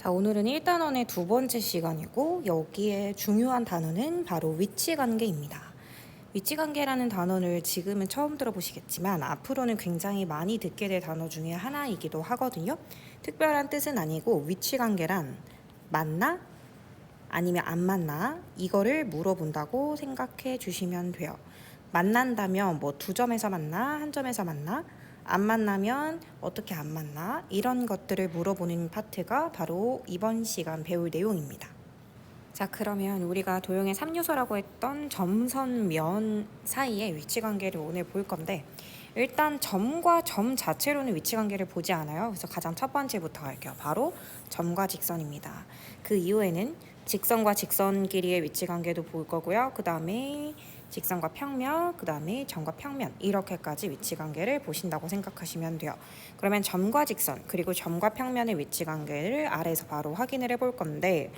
자, 오늘은 1단원의 두 번째 시간이고 여기에 중요한 단어는 바로 위치 관계입니다. 위치 관계라는 단어를 지금은 처음 들어보시겠지만 앞으로는 굉장히 많이 듣게 될 단어 중에 하나이기도 하거든요. 특별한 뜻은 아니고 위치 관계란 맞나? 아니면 안 맞나? 이거를 물어본다고 생각해 주시면 돼요. 만난다면 뭐 두 점에서 만나? 한 점에서 만나? 안 만나면 어떻게 안 만나? 이런 것들을 물어보는 파트가 바로 이번 시간 배울 내용입니다. 자, 그러면 우리가 도형의 3요소라고 했던 점선 면 사이의 위치 관계를 오늘 볼 건데 일단 점과 점 자체로는 위치 관계를 보지 않아요. 그래서 가장 첫 번째부터 할게요. 바로 점과 직선입니다. 그 이후에는 직선과 직선 길이의 위치 관계도 볼 거고요. 그 다음에 직선과 평면, 그 다음에 점과 평면 이렇게까지 위치 관계를 보신다고 생각하시면 돼요. 그러면 점과 직선 그리고 점과 평면의 위치 관계를 아래에서 바로 확인을 해볼 건데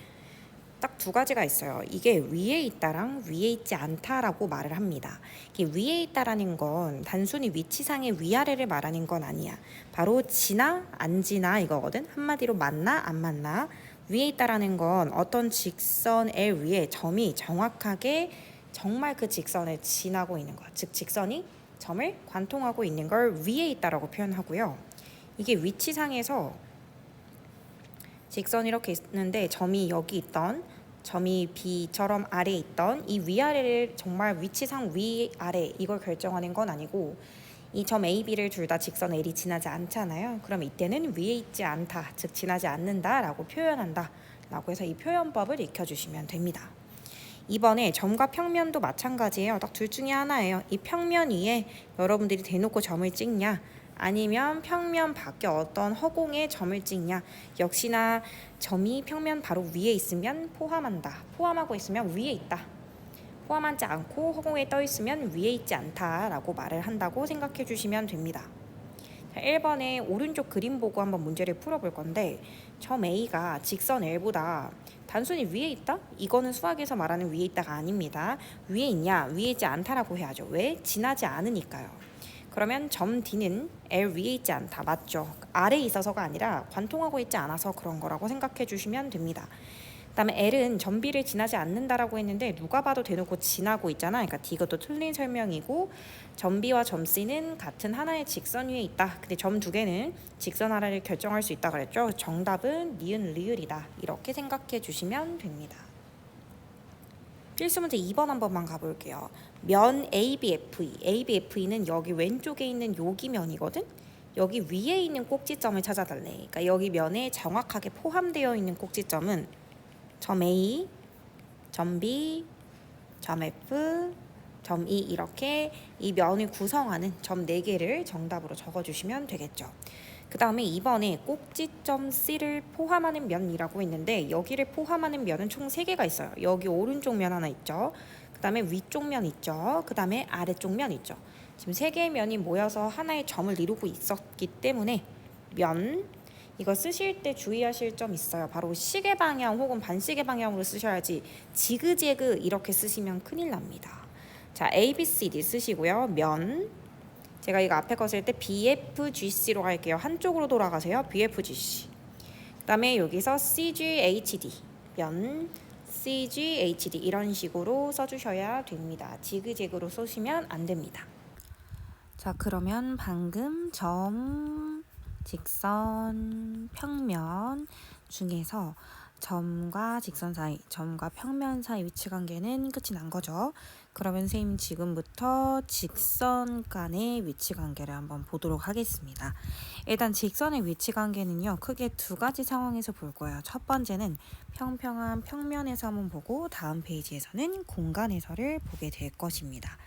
딱 두 가지가 있어요. 이게 위에 있다랑 위에 있지 않다라고 말을 합니다. 이게 위에 있다라는 건 단순히 위치상의 위아래를 말하는 건 아니야. 바로 지나 안 지나 이거거든. 한마디로 맞나 안 맞나. 위에 있다라는 건 어떤 직선의 위에 점이 정확하게 정말 그 직선을 지나고 있는 거야. 즉 직선이 점을 관통하고 있는 걸 위에 있다라고 표현하고요. 이게 위치상에서 직선 이렇게 있는데 점이 여기 있던 점이 B처럼 아래에 있던 이 위아래를 정말 위치상 위아래 이걸 결정하는 건 아니고 이 점 A, B를 둘 다 직선 L이 지나지 않잖아요. 그럼 이때는 위에 있지 않다, 즉 지나지 않는다라고 표현한다. 라고 해서 이 표현법을 익혀주시면 됩니다. 이번에 점과 평면도 마찬가지예요. 딱 둘 중에 하나예요. 이 평면 위에 여러분들이 대놓고 점을 찍냐, 아니면 평면 밖에 어떤 허공에 점을 찍냐. 역시나 점이 평면 바로 위에 있으면 포함한다. 포함하고 있으면 위에 있다. 포함하지 않고 허공에 떠 있으면 위에 있지 않다라고 말을 한다고 생각해 주시면 됩니다. 자, 1번에 오른쪽 그림 보고 한번 문제를 풀어볼 건데 점 A가 직선 L보다 단순히 위에 있다? 이거는 수학에서 말하는 위에 있다가 아닙니다. 위에 있냐? 위에 있지 않다라고 해야죠. 왜? 지나지 않으니까요. 그러면 점 D는 L 위에 있지 않다. 맞죠? 아래에 있어서가 아니라 관통하고 있지 않아서 그런 거라고 생각해 주시면 됩니다. 그다음에 L은 점 B를 지나지 않는다라고 했는데 누가 봐도 대놓고 지나고 있잖아. 그러니까 D 이것도 틀린 설명이고 점 B와 점 C는 같은 하나의 직선 위에 있다. 근데 점 두 개는 직선 하나를 결정할 수 있다 그랬죠. 정답은 니은 리을이다. 이렇게 생각해 주시면 됩니다. 필수 문제 2번 한 번만 가볼게요. 면 ABFE. ABFE는 여기 왼쪽에 있는 여기 면이거든. 여기 위에 있는 꼭지점을 찾아달래. 그러니까 여기 면에 정확하게 포함되어 있는 꼭지점은 점 A, 점 B, 점 F, 점 E 이렇게 이 면을 구성하는 점 4개를 정답으로 적어주시면 되겠죠. 그 다음에 이번에 꼭지점 C를 포함하는 면이라고 했는데 여기를 포함하는 면은 총 3개가 있어요. 여기 오른쪽 면 하나 있죠. 그 다음에 위쪽 면 있죠. 그 다음에 아래쪽 면 있죠. 지금 3개의 면이 모여서 하나의 점을 이루고 있었기 때문에 면 이거 쓰실 때 주의하실 점 있어요. 바로 시계 방향 혹은 반시계 방향으로 쓰셔야지 지그재그 이렇게 쓰시면 큰일 납니다. 자, A, B, C, D 쓰시고요. 면 제가 이거 앞에 거 쓸 때 BFGC로 할게요. 한쪽으로 돌아가세요. BFGC. 그 다음에 여기서 CGHD 면 CGHD 이런 식으로 써주셔야 됩니다. 지그재그로 쏘시면 안 됩니다. 자, 그러면 방금 점, 직선, 평면 중에서 점과 직선 사이, 점과 평면 사이 위치 관계는 끝이 난 거죠. 그러면 선생님 지금부터 직선 간의 위치 관계를 한번 보도록 하겠습니다. 일단 직선의 위치 관계는요, 크게 두 가지 상황에서 볼 거예요. 첫 번째는 평평한 평면에서 한번 보고 다음 페이지에서는 공간에서를 보게 될 것입니다.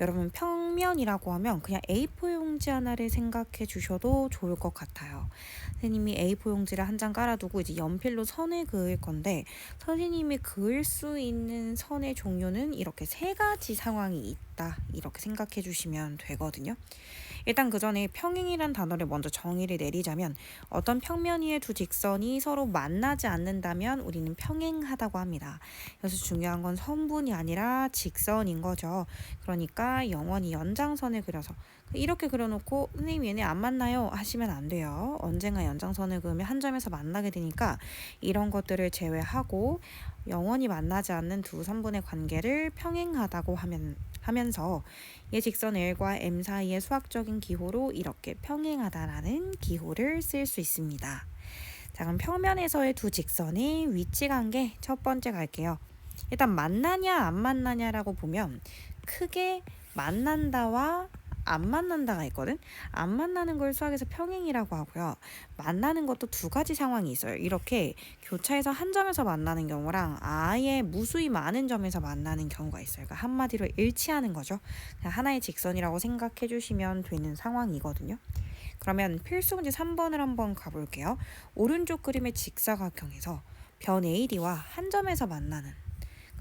여러분 평면이라고 하면 그냥 A4 용지 하나를 생각해 주셔도 좋을 것 같아요. 선생님이 A4 용지를 한 장 깔아두고 이제 연필로 선을 그을 건데 선생님이 그을 수 있는 선의 종류는 이렇게 세 가지 상황이 있다 이렇게 생각해 주시면 되거든요. 일단 그 전에 평행이란 단어를 먼저 정의를 내리자면 어떤 평면 위의 두 직선이 서로 만나지 않는다면 우리는 평행하다고 합니다. 그래서 중요한 건 선분이 아니라 직선인 거죠. 그러니까 영원히 연장선을 그려서 이렇게 그려놓고 선생님 얘네 안 만나요 하시면 안 돼요. 언젠가 연장선을 그으면 한 점에서 만나게 되니까 이런 것들을 제외하고 영원히 만나지 않는 두 선분의 관계를 평행하다고 하면 하면서 이 직선 L과 M 사이의 수학적인 기호로 이렇게 평행하다라는 기호를 쓸 수 있습니다. 자, 그럼 평면에서의 두 직선의 위치 관계 첫 번째 갈게요. 일단 만나냐 안 만나냐라고 보면 크게 만난다와 안 만난다가 있거든. 안 만나는 걸 수학에서 평행이라고 하고요. 만나는 것도 두 가지 상황이 있어요. 이렇게 교차에서 한 점에서 만나는 경우랑 아예 무수히 많은 점에서 만나는 경우가 있어요. 그러니까 한마디로 일치하는 거죠. 그냥 하나의 직선이라고 생각해 주시면 되는 상황이거든요. 그러면 필수 문제 3번을 한번 가볼게요. 오른쪽 그림의 직사각형에서 변 AD와 한 점에서 만나는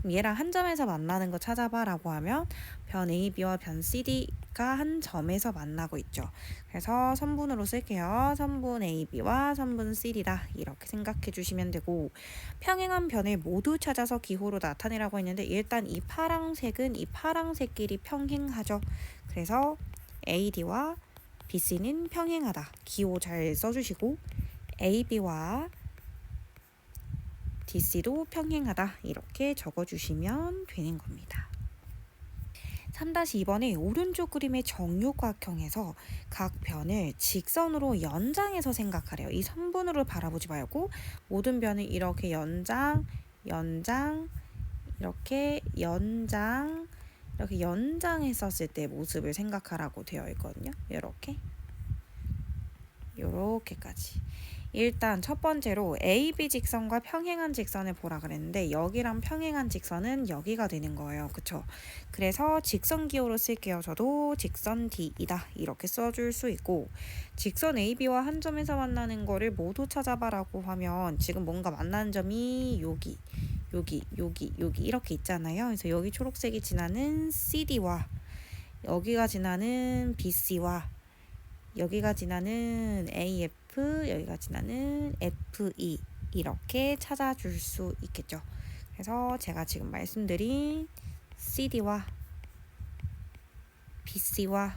얘랑 한 점에서 만나는 거 찾아봐라고 하면 변 AB와 변 CD가 한 점에서 만나고 있죠. 그래서 선분으로 쓸게요. 선분 AB와 선분 CD다 이렇게 생각해 주시면 되고 평행한 변을 모두 찾아서 기호로 나타내라고 했는데 일단 이 파랑색은 이 파랑색끼리 평행하죠. 그래서 AD와 BC는 평행하다. 기호 잘 써주시고 AB와 DC도 평행하다. 이렇게 적어주시면 되는 겁니다. 3-2번의 오른쪽 그림의 정육각형에서 각 변을 직선으로 연장해서 생각하래요. 이 선분으로 바라보지 말고 모든 변을 이렇게 연장, 연장, 이렇게 연장, 이렇게 연장했었을 때 모습을 생각하라고 되어 있거든요. 이렇게 이렇게까지. 일단 첫 번째로 AB 직선과 평행한 직선을 보라 그랬는데 여기랑 평행한 직선은 여기가 되는 거예요. 그쵸? 그래서 직선 기호로 쓸게요. 저도 직선 D이다. 이렇게 써줄 수 있고 직선 AB와 한 점에서 만나는 거를 모두 찾아봐라고 하면 지금 뭔가 만나는 점이 여기 여기 여기 여기 이렇게 있잖아요. 그래서 여기 초록색이 지나는 CD와 여기가 지나는 BC와 여기가 지나는 AF, 여기가 지나는 FE 이렇게 찾아줄 수 있겠죠. 그래서 제가 지금 말씀드린 CD와 BC와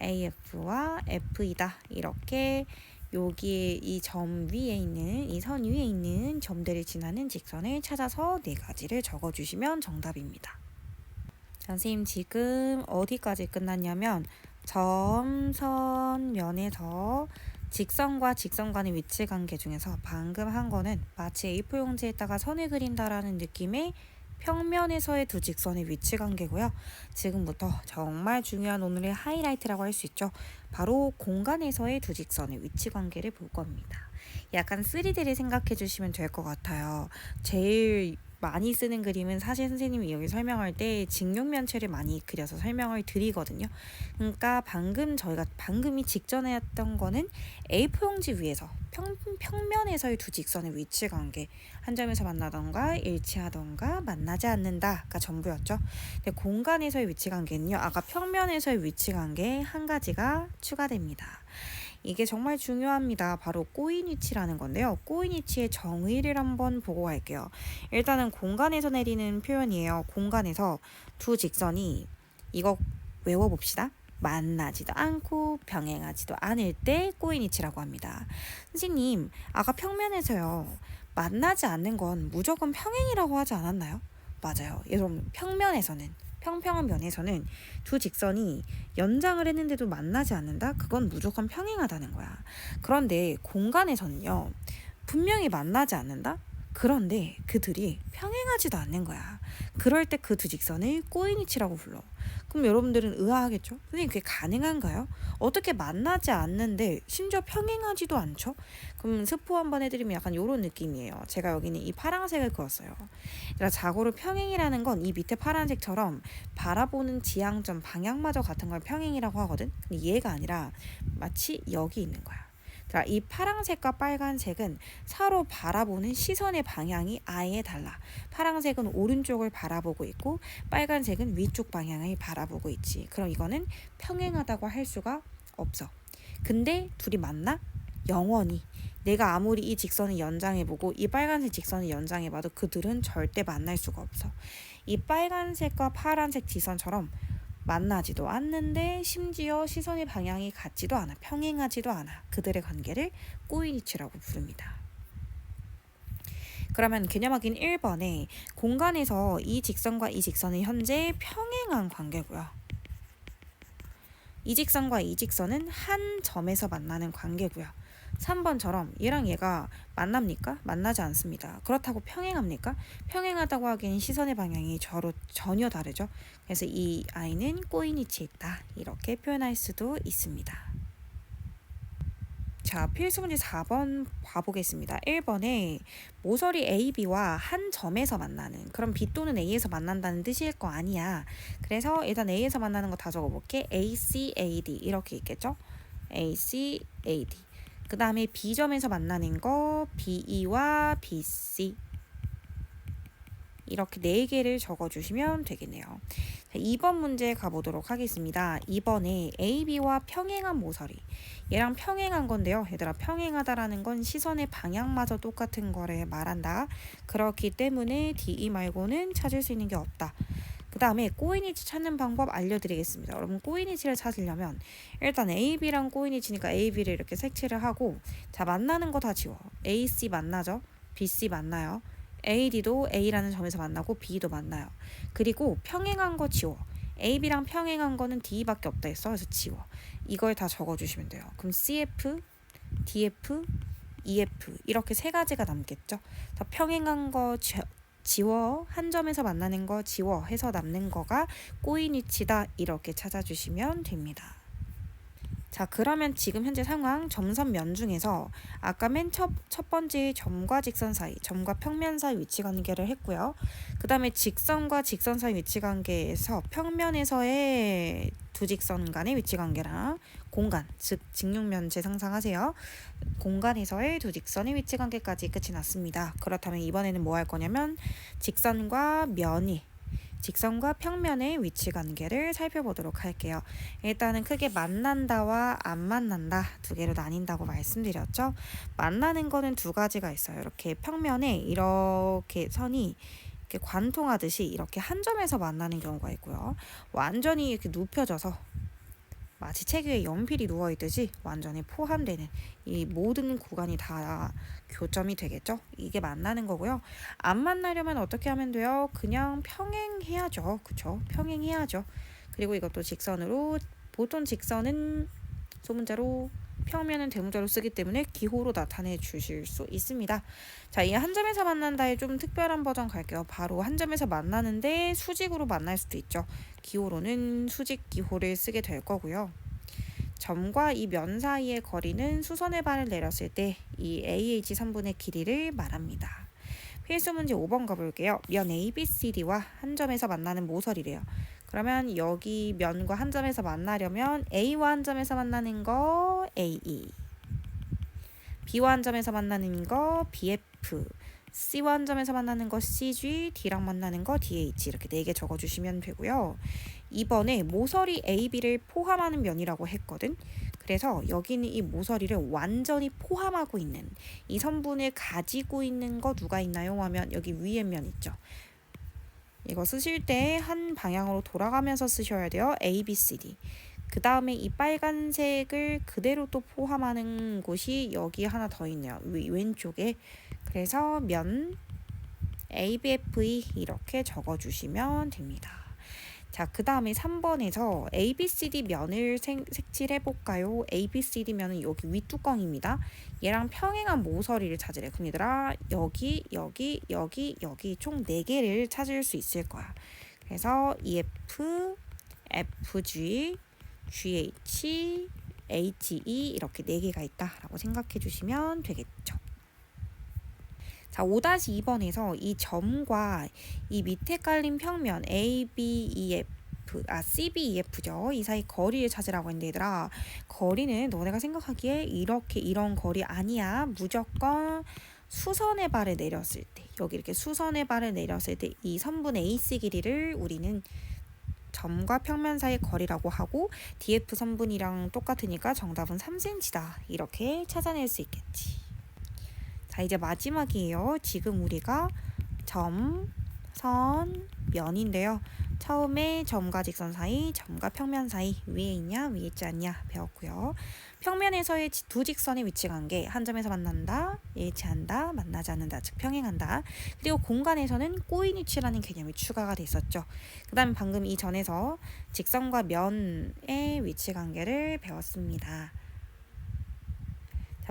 AF와 FE다 이렇게 여기에 이 점 위에 있는 이 선 위에 있는 점들을 지나는 직선을 찾아서 네 가지를 적어주시면 정답입니다. 선생님 지금 어디까지 끝났냐면 점, 선, 면에서 직선과 직선 간의 위치 관계 중에서 방금 한 거는 마치 A4 용지에다가 선을 그린다라는 느낌의 평면에서의 두 직선의 위치 관계고요. 지금부터 정말 중요한 오늘의 하이라이트라고 할 수 있죠. 바로 공간에서의 두 직선의 위치 관계를 볼 겁니다. 약간 3D를 생각해 주시면 될 것 같아요. 제일 많이 쓰는 그림은 사실 선생님이 여기 설명할 때 직육면체를 많이 그려서 설명을 드리거든요. 그러니까 방금 저희가 방금이 직전에 했던 거는 A4 용지 위에서 평, 평면에서의 두 직선의 위치 관계 한 점에서 만나던가 일치하던가 만나지 않는다가 전부였죠. 근데 공간에서의 위치 관계는요. 아까 평면에서의 위치 관계 한 가지가 추가됩니다. 이게 정말 중요합니다. 바로 꼬인 위치라는 건데요. 꼬인 위치의 정의를 한번 보고 갈게요. 일단은 공간에서 내리는 표현이에요. 공간에서 두 직선이 이거 외워봅시다. 만나지도 않고 병행하지도 않을 때 꼬인 위치라고 합니다. 선생님, 아까 평면에서요. 만나지 않는 건 무조건 평행이라고 하지 않았나요? 맞아요. 여러분, 평면에서는 평평한 면에서는 두 직선이 연장을 했는데도 만나지 않는다? 그건 무조건 평행하다는 거야. 그런데 공간에서는요. 분명히 만나지 않는다? 그런데 그들이 평행하지도 않는 거야. 그럴 때 그 두 직선을 꼬인위치라고 불러. 그럼 여러분들은 의아하겠죠? 선생님 그게 가능한가요? 어떻게 만나지 않는데 심지어 평행하지도 않죠? 그럼 스포 한번 해드리면 약간 이런 느낌이에요. 제가 여기는 이 파란색을 그었어요. 그러니까 자고로 평행이라는 건 이 밑에 파란색처럼 바라보는 지향점 방향마저 같은 걸 평행이라고 하거든. 근데 얘가 아니라 마치 여기 있는 거야. 자, 이 파랑색과 빨간색은 서로 바라보는 시선의 방향이 아예 달라. 파랑색은 오른쪽을 바라보고 있고 빨간색은 위쪽 방향을 바라보고 있지. 그럼 이거는 평행하다고 할 수가 없어. 근데 둘이 만나? 영원히 내가 아무리 이 직선을 연장해보고 이 빨간색 직선을 연장해봐도 그들은 절대 만날 수가 없어. 이 빨간색과 파란색 지선처럼 만나지도 않는데 심지어 시선의 방향이 같지도 않아 평행하지도 않아 그들의 관계를 꼬이니치라고 부릅니다. 그러면 개념 확인 1번에 공간에서 이 직선과 이 직선은 현재 평행한 관계고요. 이 직선과 이 직선은 한 점에서 만나는 관계고요. 3번처럼 얘랑 얘가 만납니까? 만나지 않습니다. 그렇다고 평행합니까? 평행하다고 하기엔 시선의 방향이 저로 전혀 다르죠. 그래서 이 아이는 꼬인이치 있다. 이렇게 표현할 수도 있습니다. 자, 필수 문제 4번 봐보겠습니다. 1번에 모서리 A, B와 한 점에서 만나는 그럼 B 또는 A에서 만난다는 뜻일 거 아니야. 그래서 일단 A에서 만나는 거 다 적어볼게. A, C, A, D 이렇게 있겠죠? A, C, A, D. 그 다음에 B점에서 만나는 거 BE와 BC 이렇게 네 개를 적어주시면 되겠네요. 자, 2번 문제 가보도록 하겠습니다. 2번에 AB와 평행한 모서리. 얘랑 평행한 건데요. 얘들아 평행하다라는 건 시선의 방향마저 똑같은 거를 말한다. 그렇기 때문에 DE 말고는 찾을 수 있는 게 없다. 그 다음에 꼬인이치 찾는 방법 알려드리겠습니다. 여러분 꼬인이치를 찾으려면 일단 AB랑 꼬인이치니까 AB를 이렇게 색칠을 하고 자 만나는 거 다 지워. AC 만나죠? BC 만나요. AD도 A라는 점에서 만나고 B도 만나요. 그리고 평행한 거 지워. AB랑 평행한 거는 D밖에 없다 했어. 그래서 지워. 이걸 다 적어주시면 돼요. 그럼 CF, DF, EF 이렇게 세 가지가 남겠죠. 자, 평행한 거 지, 지워 한 점에서 만나는 거 지워 해서 남는 거가 꼬인위치다 이렇게 찾아주시면 됩니다. 자 그러면 지금 현재 상황 점선 면 중에서 아까 맨 첫 첫 번째 점과 직선 사이 점과 평면 사이 위치 관계를 했고요. 그 다음에 직선과 직선 사이 위치 관계에서 평면에서의 두 직선 간의 위치 관계랑 공간 즉 직육면체 상상하세요. 공간에서의 두 직선의 위치 관계까지 끝이 났습니다. 그렇다면 이번에는 뭐 할 거냐면 직선과 면이 직선과 평면의 위치 관계를 살펴보도록 할게요. 일단은 크게 만난다와 안 만난다 두 개로 나뉜다고 말씀드렸죠. 만나는 거는 두 가지가 있어요. 이렇게 평면에 이렇게 선이 이렇게 관통하듯이 이렇게 한 점에서 만나는 경우가 있고요. 완전히 이렇게 눕혀져서 마치 책 위에 연필이 누워 있듯이 완전히 포함되는 이 모든 구간이 다 교점이 되겠죠. 이게 만나는 거고요. 안 만나려면 어떻게 하면 돼요? 그냥 평행해야죠. 그쵸? 평행해야죠. 그리고 이것도 직선으로 보통 직선은 소문자로 평면은 대문자로 쓰기 때문에 기호로 나타내 주실 수 있습니다. 자, 이 한 점에서 만난다의 좀 특별한 버전 갈게요. 바로 한 점에서 만나는데 수직으로 만날 수도 있죠. 기호로는 수직 기호를 쓰게 될 거고요. 점과 이 면 사이의 거리는 수선의 발을 내렸을 때 이 AH 3분의 길이를 말합니다. 필수 문제 5번 가볼게요. 면 ABCD와 한 점에서 만나는 모서리래요. 그러면 여기 면과 한 점에서 만나려면 A와 한 점에서 만나는 거 AE B와 한 점에서 만나는 거 BF C와 한 점에서 만나는 거 CG D랑 만나는 거 DH 이렇게 네 개 적어주시면 되고요. 이번에 모서리 AB를 포함하는 면이라고 했거든. 그래서 여기는 이 모서리를 완전히 포함하고 있는 이 선분을 가지고 있는 거 누가 있나요? 하면 여기 위에 면 있죠. 이거 쓰실 때 한 방향으로 돌아가면서 쓰셔야 돼요. A, B, C, D. 그 다음에 이 빨간색을 그대로 또 포함하는 곳이 여기 하나 더 있네요. 왼쪽에. 그래서 면 A, B, F, E 이렇게 적어주시면 됩니다. 자, 그 다음에 3번에서 ABCD 면을 생, 색칠해 볼까요? ABCD 면은 여기 윗뚜껑입니다. 얘랑 평행한 모서리를 찾으래. 그럼 얘들아, 여기, 여기, 여기, 여기 총 4개를 찾을 수 있을 거야. 그래서 EF, FG, GH, HE 이렇게 4개가 있다라고 생각해 주시면 되겠죠. 자, 5-2번에서 이 점과 이 밑에 깔린 평면 A, B, E, F CEF, 아 CBEF죠. 이 사이 거리를 찾으라고 했는데 얘들아 거리는 너네가 생각하기에 이렇게 이런 거리 아니야. 무조건 수선의 발을 내렸을 때 여기 이렇게 수선의 발을 내렸을 때 이 선분의 AC 길이를 우리는 점과 평면 사이 거리라고 하고 DF 선분이랑 똑같으니까 정답은 3cm다. 이렇게 찾아낼 수 있겠지. 자, 이제 마지막이에요. 지금 우리가 점, 선, 면인데요. 처음에 점과 직선 사이, 점과 평면 사이 위에 있냐 위에 있지 않냐 배웠고요. 평면에서의 지- 두 직선의 위치 관계 한 점에서 만난다, 일치한다, 만나지 않는다, 즉 평행한다. 그리고 공간에서는 꼬인 위치라는 개념이 추가가 됐었죠. 그 다음 방금 이 전에서 직선과 면의 위치 관계를 배웠습니다.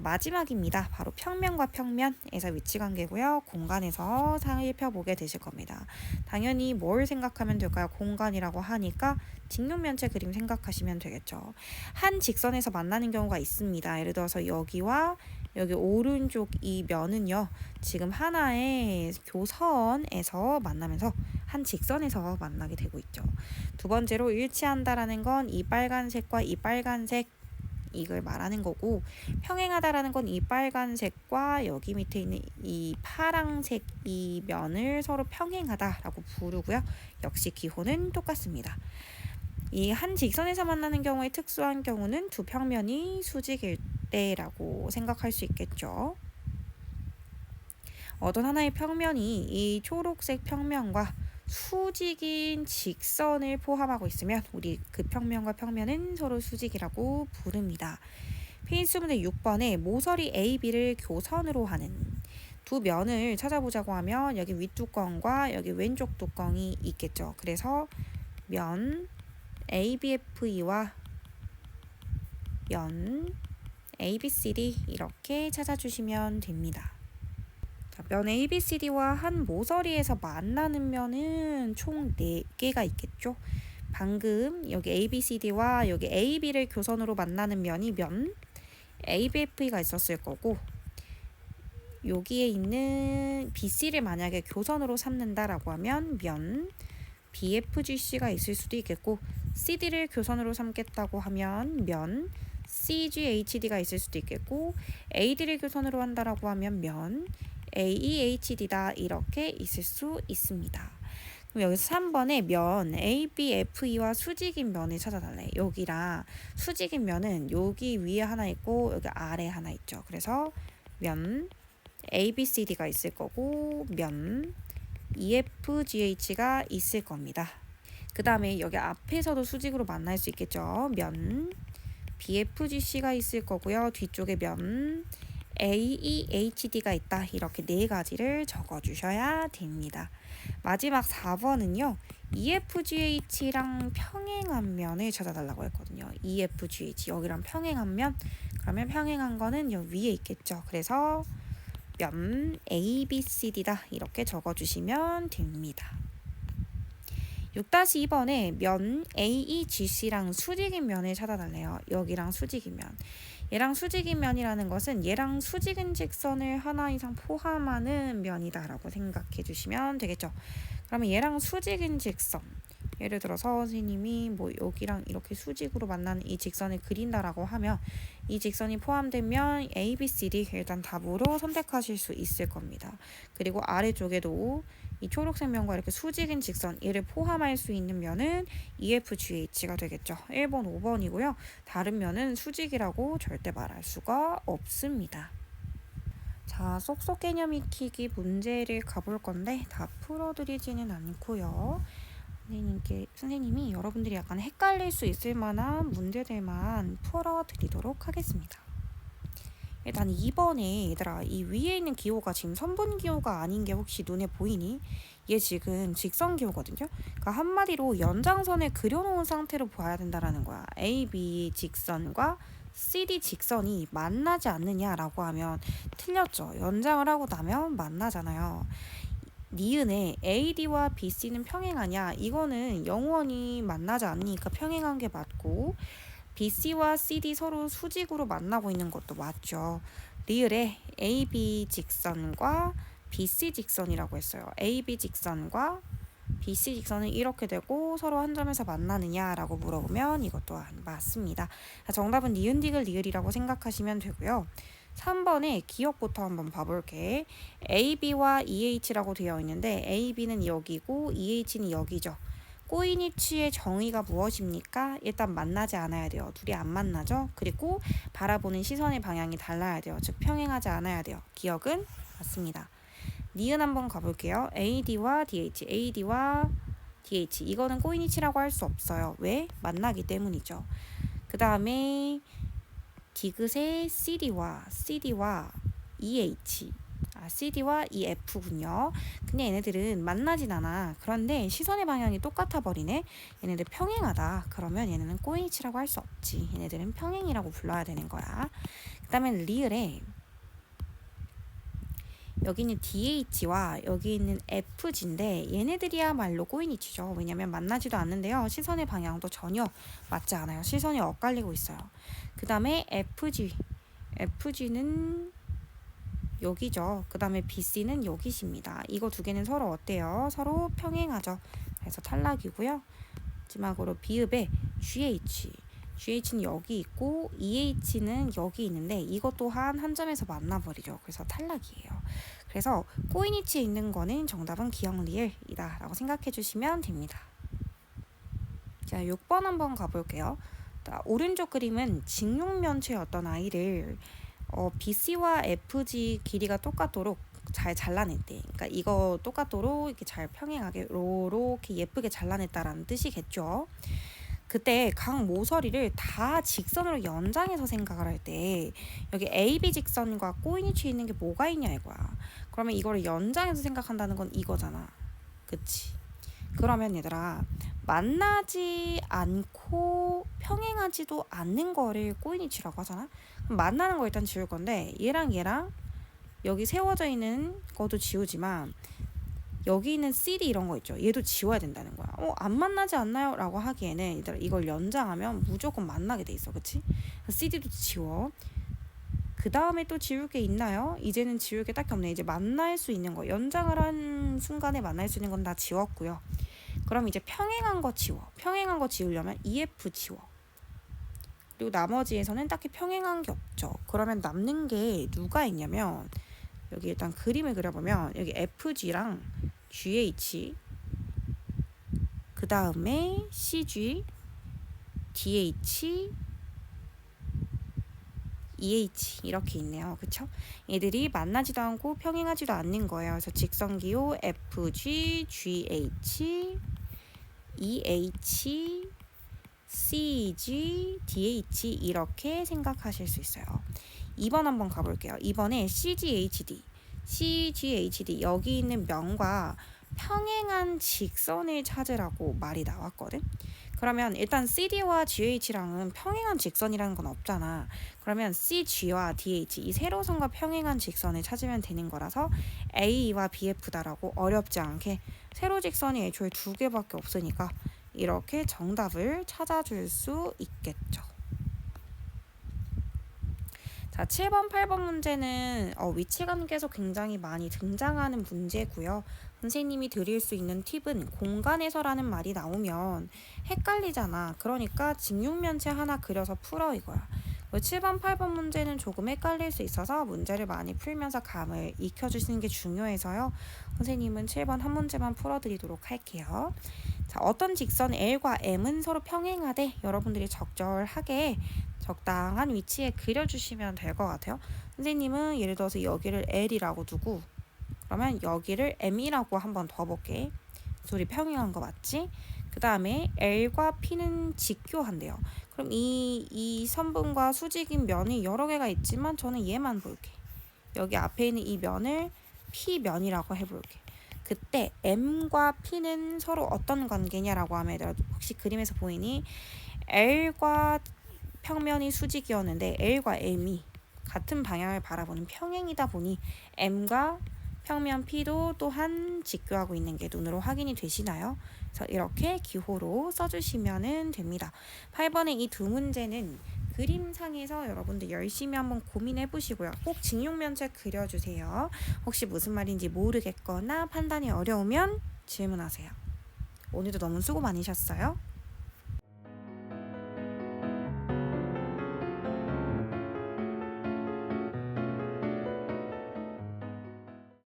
자, 마지막입니다. 바로 평면과 평면에서 위치 관계고요. 공간에서 살펴보게 되실 겁니다. 당연히 뭘 생각하면 될까요? 공간이라고 하니까 직육면체 그림 생각하시면 되겠죠. 한 직선에서 만나는 경우가 있습니다. 예를 들어서 여기와 여기 오른쪽 이 면은요. 지금 하나의 교선에서 만나면서 한 직선에서 만나게 되고 있죠. 두 번째로 일치한다라는 건 이 빨간색과 이 빨간색 이걸 말하는 거고 평행하다라는 건 이 빨간색과 여기 밑에 있는 이 파랑색 이 면을 서로 평행하다라고 부르고요. 역시 기호는 똑같습니다. 이 한 직선에서 만나는 경우에 특수한 경우는 두 평면이 수직일 때라고 생각할 수 있겠죠. 어떤 하나의 평면이 이 초록색 평면과 수직인 직선을 포함하고 있으면 우리 그 평면과 평면은 서로 수직이라고 부릅니다. 문제 6번에 모서리 AB를 교선으로 하는 두 면을 찾아보자고 하면 여기 윗뚜껑과 여기 왼쪽 뚜껑이 있겠죠. 그래서 면 ABFE와 면 ABCD 이렇게 찾아주시면 됩니다. 자, 면 ABCD와 한 모서리에서 만나는 면은 총 4개가 있겠죠. 방금 여기 ABCD와 여기 AB를 교선으로 만나는 면이 면 ABFE가 있었을 거고 여기에 있는 BC를 만약에 교선으로 삼는다라고 하면 면 BFGC가 있을 수도 있겠고 CD를 교선으로 삼겠다고 하면 면 CGHD가 있을 수도 있겠고 AD를 교선으로 한다라고 하면 면 AEHD다 이렇게 있을 수 있습니다. 그럼 여기서 3번에 면 ABFE와 수직인 면을 찾아달래. 여기랑 수직인 면은 여기 위에 하나 있고 여기 아래 하나 있죠. 그래서 면 ABCD가 있을 거고 면 EFGH가 있을 겁니다. 그 다음에 여기 앞에서도 수직으로 만날 수 있겠죠. 면 BFGC가 있을 거고요. 뒤쪽에 면 AEHD가 있다. 이렇게 네 가지를 적어 주셔야 됩니다. 마지막 4번은요. EFGH랑 평행한 면을 찾아달라고 했거든요. EFGH 여기랑 평행한 면 그러면 평행한 거는 여기 위에 있겠죠. 그래서 면 ABCD다 이렇게 적어주시면 됩니다. 6-2번에 면 AEGC랑 수직인 면을 찾아달래요. 여기랑 수직인 면. 얘랑 수직인 면이라는 것은 얘랑 수직인 직선을 하나 이상 포함하는 면이다라고 생각해 주시면 되겠죠. 그러면 얘랑 수직인 직선. 예를 들어서 선생님이 뭐 여기랑 이렇게 수직으로 만나는 이 직선을 그린다라고 하면 이 직선이 포함되면 A, B, C, D 일단 답으로 선택하실 수 있을 겁니다. 그리고 아래쪽에도 이 초록색 면과 이렇게 수직인 직선 얘를 포함할 수 있는 면은 EFGH가 되겠죠. 1번, 5번이고요. 다른 면은 수직이라고 절대 말할 수가 없습니다. 자, 쏙쏙 개념 익히기 문제를 가볼 건데 다 풀어드리지는 않고요. 선생님께 선생님이 여러분들이 약간 헷갈릴 수 있을 만한 문제들만 풀어드리도록 하겠습니다. 일단 2번에 얘들아 이 위에 있는 기호가 지금 선분 기호가 아닌 게 혹시 눈에 보이니? 얘 지금 직선 기호거든요. 그러니까 한마디로 연장선을 그려놓은 상태로 봐야 된다라는 거야. AB 직선과 CD 직선이 만나지 않느냐라고 하면 틀렸죠. 연장을 하고 나면 만나잖아요. 니은에 AD와 BC는 평행하냐? 이거는 영원히 만나지 않으니까 평행한 게 맞고 BC와 CD 서로 수직으로 만나고 있는 것도 맞죠. 리을에 AB 직선과 BC 직선이라고 했어요. AB 직선과 BC 직선은 이렇게 되고 서로 한 점에서 만나느냐라고 물어보면 이것 또한 맞습니다. 자, 정답은 니은디귿 리을이라고 생각하시면 되고요. 3번에 기억부터 한번 봐볼게. AB와 EH라고 되어 있는데 AB는 여기고 EH는 여기죠. 꼬이니치의 정의가 무엇입니까? 일단 만나지 않아야 돼요. 둘이 안 만나죠. 그리고 바라보는 시선의 방향이 달라야 돼요. 즉 평행하지 않아야 돼요. 기억은 맞습니다. 니은 한번 가볼게요. AD와 DH, AD와 DH 이거는 꼬이니치라고 할 수 없어요. 왜? 만나기 때문이죠. 그 다음에 디귿의 CD와 CD와 EH 아, CD와 EF군요. 근데 얘네들은 만나진 않아. 그런데 시선의 방향이 똑같아 버리네. 얘네들 평행하다. 그러면 얘네는 꼬이니치라고 할 수 없지. 얘네들은 평행이라고 불러야 되는 거야. 그 다음에 리을에 여기 있는 DH와 여기 있는 FG인데 얘네들이야말로 꼬이니치죠. 왜냐면 만나지도 않는데요. 시선의 방향도 전혀 맞지 않아요. 시선이 엇갈리고 있어요. 그 다음에 FG FG는 여기죠. 그 다음에 BC는 여기십니다. 이거 두 개는 서로 어때요? 서로 평행하죠. 그래서 탈락이고요. 마지막으로 비읍에 GH. GH는 여기 있고 EH는 여기 있는데 이것 또한 한 점에서 만나버리죠. 그래서 탈락이에요. 그래서 꼬이니치에 있는 거는 정답은 기억 리을이다 라고 생각해 주시면 됩니다. 자, 6번 한번 가볼게요. 자, 오른쪽 그림은 직육면체의 어떤 아이를 어, BC와 FG 길이가 똑같도록 잘 잘라냈대. 그러니까 이거 똑같도록 이렇게 잘 평행하게 이렇게 예쁘게 잘라냈다라는 뜻이겠죠. 그때 각 모서리를 다 직선으로 연장해서 생각을 할 때 여기 AB 직선과 꼬이니치 있는 게 뭐가 있냐 이거야. 그러면 이거를 연장해서 생각한다는 건 이거잖아. 그치? 그러면 얘들아 만나지 않고 평행하지도 않는 거를 꼬이니치라고 하잖아. 만나는 거 일단 지울 건데 얘랑 얘랑 여기 세워져 있는 것도 지우지만 여기 있는 CD 이런 거 있죠. 얘도 지워야 된다는 거야. 어, 안 만나지 않나요? 라고 하기에는 이걸 연장하면 무조건 만나게 돼 있어. 그치? CD도 지워. 그 다음에 또 지울 게 있나요? 이제는 지울 게 딱히 없네. 이제 만날 수 있는 거. 연장을 한 순간에 만날 수 있는 건 다 지웠고요. 그럼 이제 평행한 거 지워. 평행한 거 지우려면 EF 지워. 그리고 나머지에서는 딱히 평행한 게 없죠. 그러면 남는 게 누가 있냐면 여기 일단 그림을 그려보면 여기 FG랑 GH 그 다음에 CG DH EH 이렇게 있네요. 그쵸? 얘들이 만나지도 않고 평행하지도 않는 거예요. 그래서 직선기호 FG, GH, EH, CG, DH 이렇게 생각하실 수 있어요. 2번 한번 가볼게요. 2번에 CGHD, CGHD 여기 있는 면과 평행한 직선을 찾으라고 말이 나왔거든. 그러면 일단 CD와 GH랑은 평행한 직선이라는 건 없잖아. 그러면 CG와 DH 이 세로선과 평행한 직선을 찾으면 되는 거라서 A와 BF다라고 어렵지 않게 세로 직선이 애초에 두 개밖에 없으니까 이렇게 정답을 찾아줄 수 있겠죠. 자, 7번, 8번 문제는 어, 위치 관계에서 굉장히 많이 등장하는 문제고요. 선생님이 드릴 수 있는 팁은 공간에서라는 말이 나오면 헷갈리잖아. 그러니까 직육면체 하나 그려서 풀어 이거야. 7번, 8번 문제는 조금 헷갈릴 수 있어서 문제를 많이 풀면서 감을 익혀주시는 게 중요해서요. 선생님은 7번 한 문제만 풀어드리도록 할게요. 자, 어떤 직선 L과 M은 서로 평행하되 여러분들이 적절하게 적당한 위치에 그려주시면 될 것 같아요. 선생님은 예를 들어서 여기를 L이라고 두고 그러면 여기를 M이라고 한번 더 볼게. 둘이 평행한 거 맞지? 그 다음에 L과 P는 직교한대요. 그럼 이, 이 선분과 수직인 면이 여러 개가 있지만 저는 얘만 볼게. 여기 앞에 있는 이 면을 P면이라고 해볼게. 그때 M과 P는 서로 어떤 관계냐라고 하면 혹시 그림에서 보이니 L과 평면이 수직이었는데 L과 M이 같은 방향을 바라보는 평행이다 보니 M과 평면 P도 또한 직교하고 있는 게 눈으로 확인이 되시나요? 그래서 이렇게 기호로 써주시면 됩니다. 8번의 이 두 문제는 그림상에서 여러분들 열심히 한번 고민해 보시고요. 꼭 직육면체 그려주세요. 혹시 무슨 말인지 모르겠거나 판단이 어려우면 질문하세요. 오늘도 너무 수고 많으셨어요.